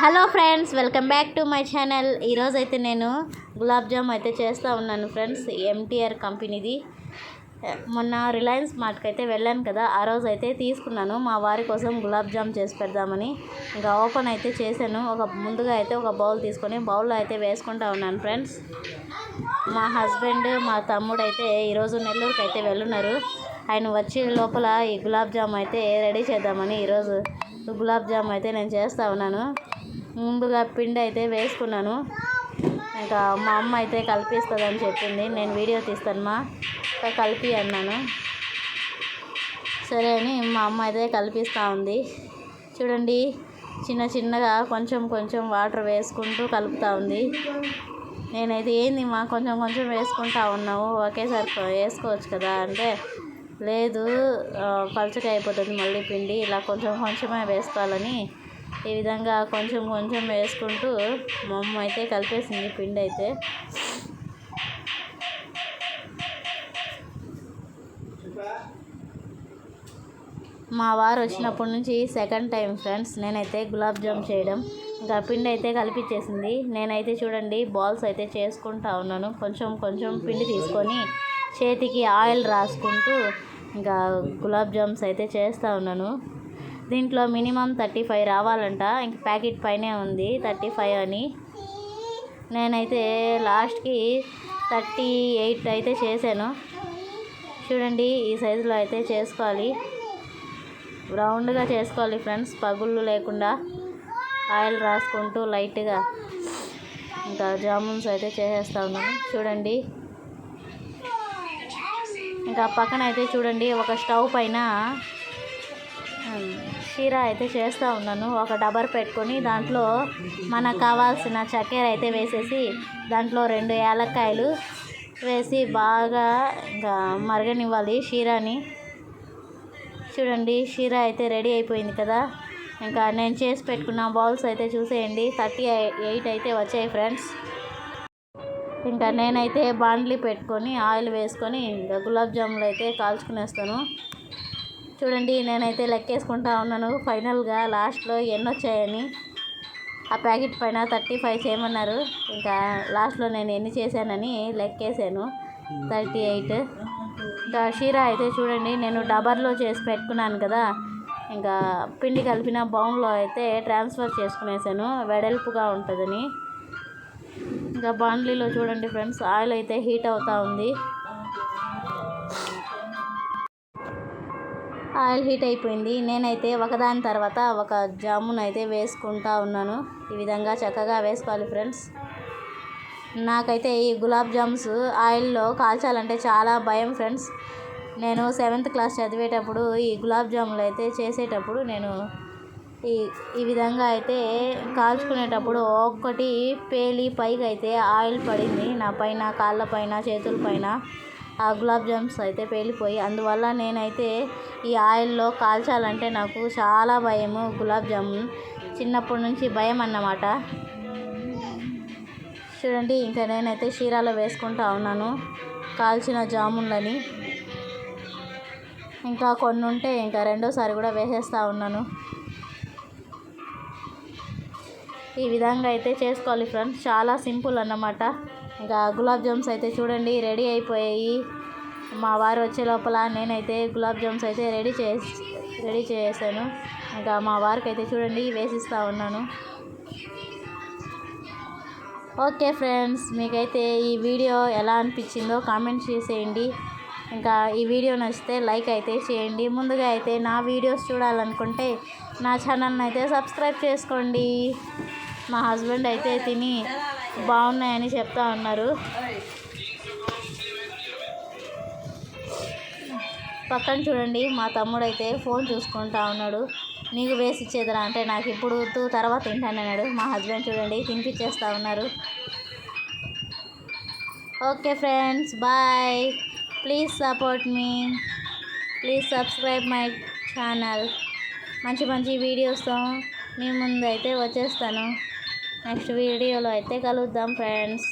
Hello friends welcome back to my channel. ఈరోజు అయితే నేను గులాబ్ జామ్ అయితే చేస్తూ ఉన్నాను ఫ్రెండ్స్ ఎంటీఆర్ కంపెనీది. మొన్న రిలయన్స్ మార్ట్కి అయితే వెళ్ళాను కదా ఆ రోజు అయితే తీసుకున్నాను. మా వారి కోసం గులాబ్ జామ్ చేసి పెడదామని ఇంకా ఓపెన్ అయితే చేశాను. ఒక ముందుగా అయితే ఒక బౌల్ తీసుకొని బౌల్లో అయితే వేసుకుంటా ఉన్నాను ఫ్రెండ్స్. మా హస్బెండ్ మా తమ్ముడు అయితే ఈరోజు నెల్లూరుకి అయితే వెళ్ళున్నారు. ఆయన వచ్చే లోపల ఈ గులాబ్ జామ్ అయితే రెడీ చేద్దామని ఈరోజు గులాబ్ జామ్ అయితే నేను చేస్తూ ఉన్నాను. ముందుగా పిండి అయితే వేసుకున్నాను. ఇంకా మా అమ్మ అయితే కలిపిస్తుందని చెప్పింది. నేను వీడియో తీస్తాను మా. ఇంకా కలిపి అన్నాను. సరే అని మా అమ్మ అయితే కలిపిస్తూ ఉంది. చూడండి చిన్న చిన్నగా కొంచెం కొంచెం వాటర్ వేసుకుంటూ కలుపుతూ ఉంది. నేనైతే ఏంది మా కొంచెం కొంచెం వేసుకుంటా ఉన్నావు. ఒకేసారి వేసుకోవచ్చు కదా అంటే లేదు పలుచగా అయిపోతుంది మళ్ళీ పిండి. ఇలా కొంచెం కొంచెమే వేసుకోవాలని ఈ విధంగా కొంచెం కొంచెం వేసుకుంటూ మా అమ్మ అయితే కలిపేసింది పిండి అయితే. మా వారు వచ్చినప్పటి నుంచి సెకండ్ టైం ఫ్రెండ్స్ నేనైతే గులాబ్ జామ్ చేయడం. ఇంకా పిండి అయితే కలిపించేసింది నేనైతే చూడండి బాల్స్ అయితే చేసుకుంటా ఉన్నాను. కొంచెం కొంచెం పిండి తీసుకొని చేతికి ఆయిల్ రాసుకుంటూ ఇంకా గులాబ్ జామ్స్ అయితే చేస్తూ ఉన్నాను. దీంట్లో మినిమం థర్టీ ఫైవ్ రావాలంట. ఇంక ప్యాకెట్ పైనే ఉంది. థర్టీ ఫైవ్ అని. నేనైతే లాస్ట్కి థర్టీ ఎయిట్ అయితే చేశాను. చూడండి ఈ సైజులో అయితే చేసుకోవాలి. రౌండ్గా చేసుకోవాలి ఫ్రెండ్స్ పగుళ్ళు లేకుండా. ఆయిల్ రాసుకుంటూ లైట్గా. ఇంకా జామున్స్ అయితే చేసేస్తా ఉన్నాను. చూడండి. ఇంకా పక్కన అయితే చూడండి ఒక స్టవ్ పైన షీర అయితే చేస్తూ ఉన్నాను. ఒక డబర్ పెట్టుకొని దాంట్లో మనకు కావాల్సిన చక్కెర అయితే వేసేసి దాంట్లో రెండు యాలక్కాయలు వేసి బాగా ఇంకా మరగనివ్వాలి షీరాని చూడండి షీర అయితే రెడీ అయిపోయింది కదా. ఇంకా నేను చేసి పెట్టుకున్న బౌల్స్ అయితే చూసేయండి. థర్టీ ఎయిట్ అయితే వచ్చాయి ఫ్రెండ్స్. ఇంకా నేనైతే బాండ్లీ పెట్టుకొని ఆయిల్ వేసుకొని ఇంకా గులాబ్ జాములు అయితే కాల్చుకునేస్తాను. చూడండి నేనైతే లెక్కేసుకుంటా ఉన్నాను. ఫైనల్గా లాస్ట్లో ఎన్ని వచ్చాయని. ఆ ప్యాకెట్ పైన థర్టీ ఫైవ్ చేయమన్నారు. ఇంకా లాస్ట్లో నేను ఎన్ని చేశానని లెక్కేసాను థర్టీ ఎయిట్. ఇంకా షీరా అయితే చూడండి నేను డబర్లో చేసి పెట్టుకున్నాను కదా. ఇంకా పిండి కలిపిన బౌన్లో అయితే ట్రాన్స్ఫర్ చేసుకునేసాను వెడల్పుగా ఉంటుందని. ఇంకా బాండ్లీలో చూడండి ఫ్రెండ్స్ ఆయిల్ అయితే హీట్ అవుతూ ఉంది. ఆయిల్ హీట్ అయిపోయింది. నేనైతే ఒకదాని తర్వాత ఒక జామున్ అయితే వేసుకుంటా ఉన్నాను. ఈ విధంగా చక్కగా వేసుకోవాలి ఫ్రెండ్స్. నాకైతే ఈ గులాబ్ జామ్స్ ఆయిల్లో కాల్చాలంటే చాలా భయం ఫ్రెండ్స్. నేను సెవెంత్ క్లాస్ చదివేటప్పుడు ఈ గులాబ్ జాములు అయితే చేసేటప్పుడు నేను ఈ ఈ విధంగా అయితే కాల్చుకునేటప్పుడు ఒక్కటి పేలి పైకి అయితే ఆయిల్ పడింది. నా పైన కాళ్ళ పైన చేతుల పైన. ఆ గులాబ్ జామ్స్ అయితే పేలిపోయి అందువల్ల నేనైతే ఈ ఆయిల్లో కాల్చాలంటే నాకు చాలా భయము గులాబ్ జామున్ చిన్నప్పటి నుంచి భయం అన్నమాట. చూడండి ఇంకా నేనైతే షీరాలో వేసుకుంటా ఉన్నాను కాల్చిన జామున్లని ఇంకా కొన్ని ఉంటే ఇంకా రెండోసారి కూడా వేసేస్తూ ఉన్నాను. ఈ విధంగా అయితే చేసుకోవాలి ఫ్రెండ్స్. చాలా సింపుల్ అన్నమాట. ఇంకా గులాబ్ జామ్స్ అయితే చూడండి రెడీ అయిపోయాయి. మా వారు వచ్చే లోపల నేనైతే గులాబ్ జామ్స్ అయితే రెడీ చేసి రెడీ చేసాను ఇంకా మా వారికి అయితే చూడండి వేసిస్తూ ఉన్నాను. ఓకే ఫ్రెండ్స్ మీకైతే ఈ వీడియో ఎలా అనిపించిందో కామెంట్ చేసేయండి. ఇంకా ఈ వీడియో నచ్చితే లైక్ అయితే చేయండి. ముందుగా అయితే నా వీడియోస్ చూడాలనుకుంటే నా ఛానల్ని అయితే సబ్స్క్రైబ్ చేసుకోండి. మా హస్బెండ్ అయితే తిని బాగున్నాయని చెప్తా ఉన్నారు. పక్కన చూడండి మా తమ్ముడు అయితే ఫోన్ చూసుకుంటా ఉన్నాడు. నీకు వేసి ఇచ్చేదిరా అంటే నాకు ఇప్పుడు తర్వాత తర్వాత తింటానన్నాడు మా హస్బెండ్ చూడండి తినిపించేస్తూ ఉన్నారు. Okay friends bye. Please support me. Please subscribe my channel. మంచి మంచి వీడియోస్తో మీ ముందు అయితే వచ్చేస్తాను. నెక్స్ట్ వీడియోలో అయితే కలుద్దాం ఫ్రెండ్స్.